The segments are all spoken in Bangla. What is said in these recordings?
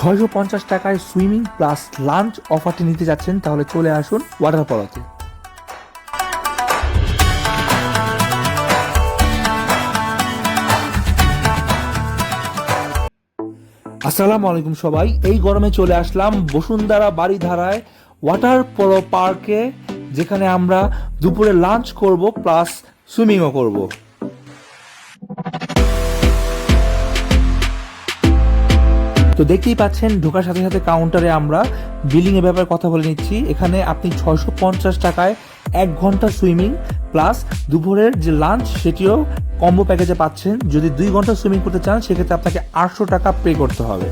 ছয়শো পঞ্চাশ টাকায় সুইমিং প্লাস লাঞ্চ অফারটি নিতে যাচ্ছেন, তাহলে চলে আসুন ওয়াটার পলাতে আসসালামু আলাইকুম সবাই, এই গরমে চলে আসলাম বসুন্ধরা বাড়িধারায় ওয়াটার পলো পার্কে, যেখানে আমরা দুপুরে লাঞ্চ করব প্লাস সুইমিংও করব। তো দেখতেই পাচ্ছেন, ঢোকার সাথে সাথে কাউন্টারে আমরা বিলিং এর ব্যাপারে কথা বলে নিচ্ছি। এখানে আপনি ছয়শো পঞ্চাশ টাকায় এক ঘণ্টা সুইমিং প্লাস দুপুরের যে লাঞ্চ সেটিও কম্বো প্যাকেজে পাচ্ছেন। যদি দুই ঘণ্টা সুইমিং করতে চান, সেক্ষেত্রে আপনাকে আটশো টাকা পে করতে হবে।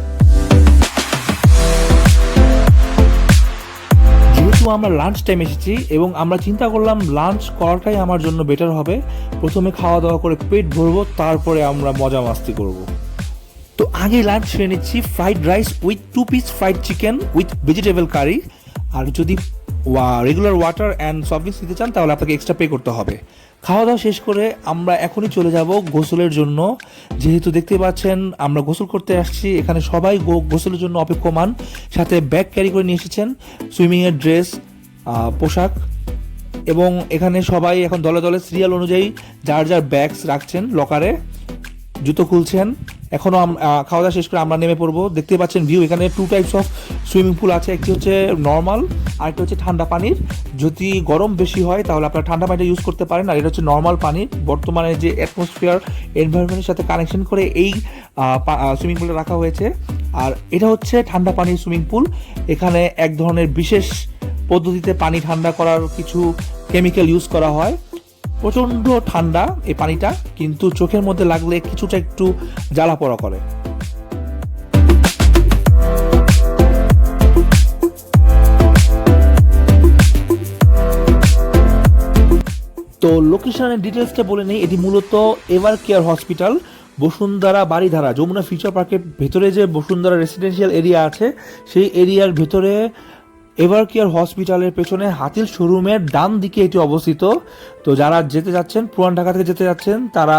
যেহেতু আমরা লাঞ্চ টাইম এসেছি এবং আমরা চিন্তা করলাম লাঞ্চ করাটাই আমার জন্য বেটার হবে, প্রথমে খাওয়া দাওয়া করে পেট ভরবো, তারপরে আমরা মজা মাস্তি করব। তো আগে লাঞ্চ সেরে নিচ্ছি fried rice with two piece fried chicken with vegetable curry আর যদি regular water and soft drinks নিতে চান, তাহলে আপনাকে এক্সট্রা পে করতে হবে। খাওয়া দাওয়া শেষ করে আমরা এখনই চলে যাব গোসলের জন্য। যেহেতু দেখতে পাচ্ছেন, আমরা গোসল করতে আসছি। এখানে সবাই গোসলের জন্য অপেক্ষমান। সাথে ব্যাগ ক্যারি করে নিয়ে এসেছেন সুইমিংয়ের ড্রেস পোশাক। এবং এখানে সবাই এখন দলে দলে সিরিয়াল অনুযায়ী যার যার ব্যাগস রাখছেন লকারে জুতো খুলছেন। এখনও আম- খাওয়া দাওয়া শেষ করে আমরা নেমে পড়ব। দেখতে পাচ্ছেন ভিউ এখানে two types of swimming pool আছে। একটি হচ্ছে নর্মাল আর একটা হচ্ছে ঠান্ডা পানির। যদি গরম বেশি হয়, তাহলে আপনারা ঠান্ডা পানিটা ইউজ করতে পারেন। আর এটা হচ্ছে নর্মাল পানি। বর্তমানে যে অ্যাটমসফিয়ার এনভায়রনমেন্টের সাথে কানেকশন করে এই সুইমিং পুলটা রাখা হয়েছে। আর এটা হচ্ছে ঠান্ডা পানির সুইমিং পুল এখানে এক ধরনের বিশেষ পদ্ধতিতে পানি ঠান্ডা করার কিছু কেমিক্যাল ইউজ করা হয়। প্রচণ্ড ঠান্ডা এই পানিটা, কিন্তু চোখের মধ্যে লাগলে কিছুটা একটু জ্বালা পড়া করে। তো লোকেশনের ডিটেলসটা বলে নেই, এটি মূলত Evercare hospital, Bashundhara Baridhara Jamuna Future পার্কের ভেতরে যে বসুন্ধরা রেসিডেন্সিয়াল এরিয়া আছে, সেই এরিয়ার ভেতরে এভার কেয়ার হসপিটালের পেছনে হাতিল শোরুমের ডান দিকে এটি অবস্থিত? তো যারা যেতে যাচ্ছেন, পুরান ঢাকা থেকে যেতে যাচ্ছেন, তারা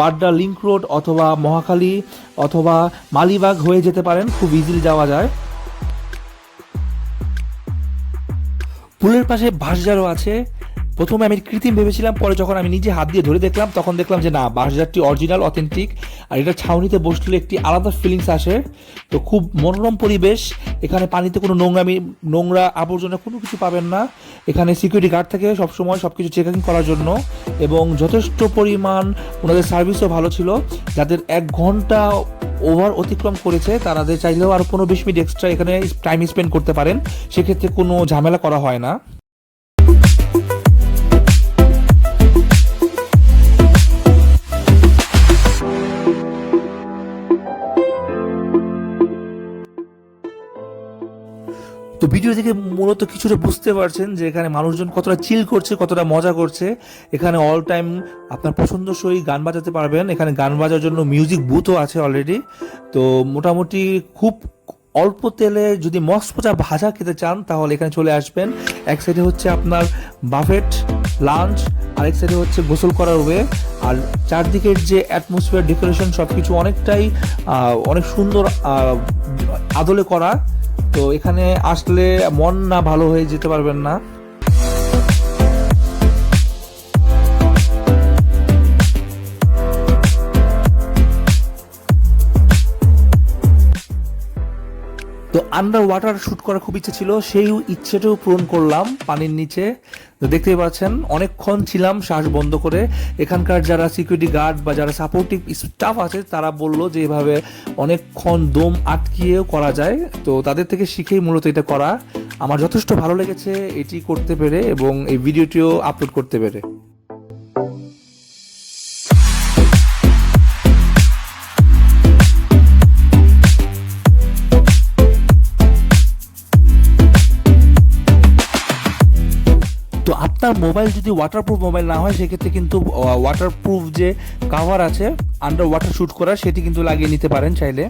বাড্ডা লিংক রোড অথবা মহাখালী অথবা মালিবাগ হয়ে যেতে পারেন, খুব ইজিলি যাওয়া যায়। পুলের পাশে বাসজারও আছে। প্রথমে আমি কৃত্রিম ভেবেছিলাম, পরে যখন আমি নিজে হাত দিয়ে ধরে দেখলাম, তখন দেখলাম যে না, বাঁশঝাড়টি অরিজিনাল অথেন্টিক আর এটা ছাউনিতে বসলে একটি আলাদা ফিলিংস আসে। তো খুব মনোরম পরিবেশ, এখানে পানিতে কোনো নোংরামি, নোংরা আবর্জনা কোনো কিছু পাবেন না। এখানে সিকিউরিটি গার্ড থাকে সবসময় সব কিছু চেকিং করার জন্য এবং যথেষ্ট পরিমাণ ওনাদের সার্ভিসও ভালো ছিল। যাদের এক ঘণ্টা ওভার অতিক্রম করেছে তাদের চাইলেও আর পনেরো বিশ মিনিট এক্সট্রা এখানে টাইম স্পেন্ড করতে পারেন। সেক্ষেত্রে কোনো ঝামেলা করা হয় না। ভিডিও থেকে মূলত কিছুটা বুঝতে পারছেন যে এখানে মানুষজন কতটা চিল করছে, কতটা মজা করছে। এখানে অল টাইম আপনার পছন্দসই গান বাজাতে পারবেন। এখানে গান বাজার জন্য মিউজিক বুথও আছে অলরেডি তো মোটামুটি খুব অল্প তেলে যদি মসমোচা ভাজা খেতে চান, তাহলে এখানে চলে আসবেন। এক সাইডে হচ্ছে আপনার বাফেট লাঞ্চ আরেক সাইডে হচ্ছে গোসল করার ওয়ে আর চারদিকের যে অ্যাটমসফিয়ার ডেকোরেশন সব কিছু অনেকটাই অনেক সুন্দর আদলে করা। তো এখানে আসলে মন না ভালো হয়ে যেতে পারবেন না। আন্ডার ওয়াটার শ্যুট করার খুব ইচ্ছে ছিল, সেই ইচ্ছেটাও পূরণ করলাম পানির নিচে। দেখতেই পাচ্ছেন, অনেকক্ষণ ছিলাম শ্বাস বন্ধ করে। এখানকার যারা সিকিউরিটি গার্ড বা যারা সাপোর্টিভ স্টাফ আছে, তারা বলল যে এভাবে অনেকক্ষণ দম আটকিয়েও করা যায়। তো তাদের থেকে শিখেই মূলত এটা করা। আমার যথেষ্ট ভালো লেগেছে এটি করতে পেরে এবং এই ভিডিওটিও আপলোড করতে পেরে। আপনার মোবাইল যদি ওয়াটারপ্রুফ মোবাইল না হয়, সেক্ষেত্রে কিন্তু ওয়াটারপ্রুফ যে কাভার আছে আন্ডার ওয়াটার শ্যুট করার সেটি কিন্তু লাগিয়ে নিতে পারেন চাইলে।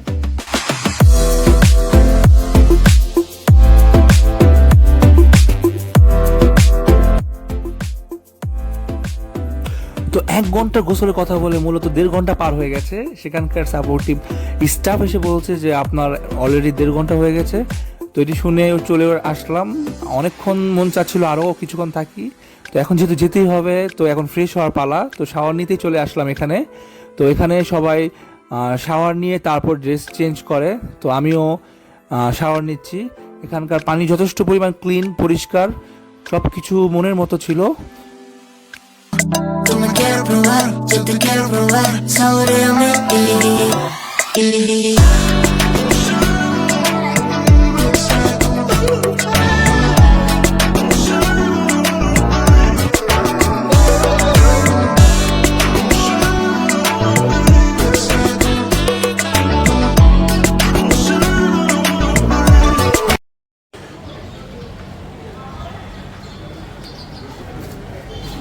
তো এক ঘণ্টা গোসলের কথা বলে মূলত দেড় ঘণ্টা পার হয়ে গেছে। সেখানকার সাপোর্টিভ স্টাফ এসে বলছে যে, আপনার অলরেডি দেড় ঘণ্টা হয়ে গেছে। তো এটি শুনে চলে আসলাম অনেকক্ষণ মন চাচ্ছিল আরও কিছুক্ষণ থাকি তো এখন যেহেতু যেতেই হবে তো এখন ফ্রেশ হওয়ার পালা তো শাওয়ার নিতেই চলে আসলাম এখানে তো এখানে সবাই শাওয়ার নিয়ে তারপর ড্রেস চেঞ্জ করে তো আমিও শাওয়ার নিচ্ছি এখানকার পানি যথেষ্ট পরিমাণ ক্লিন পরিষ্কার সব কিছু মনের মতো ছিল saboreame.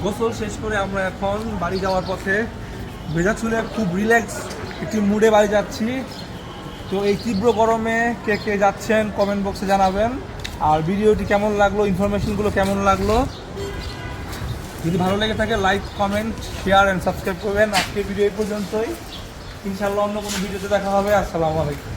গোসল শেষ করে আমরা এখন বাড়ি যাওয়ার পথে ভেজা চুলে খুব রিল্যাক্স একটি মুডে বাড়ি যাচ্ছি। তো এই তীব্র গরমে কে কে যাচ্ছেন কমেন্ট বক্সে জানাবেন। আর ভিডিওটি কেমন লাগল ইনফরমেশনগুলো কেমন লাগল? যদি ভালো লেগে থাকে like comment share and subscribe করবেন। আজকের ভিডিও এই পর্যন্তই। ইনশাল্লাহ অন্য কোনো ভিডিওতে দেখা হবে। আসসালামু আলাইকুম।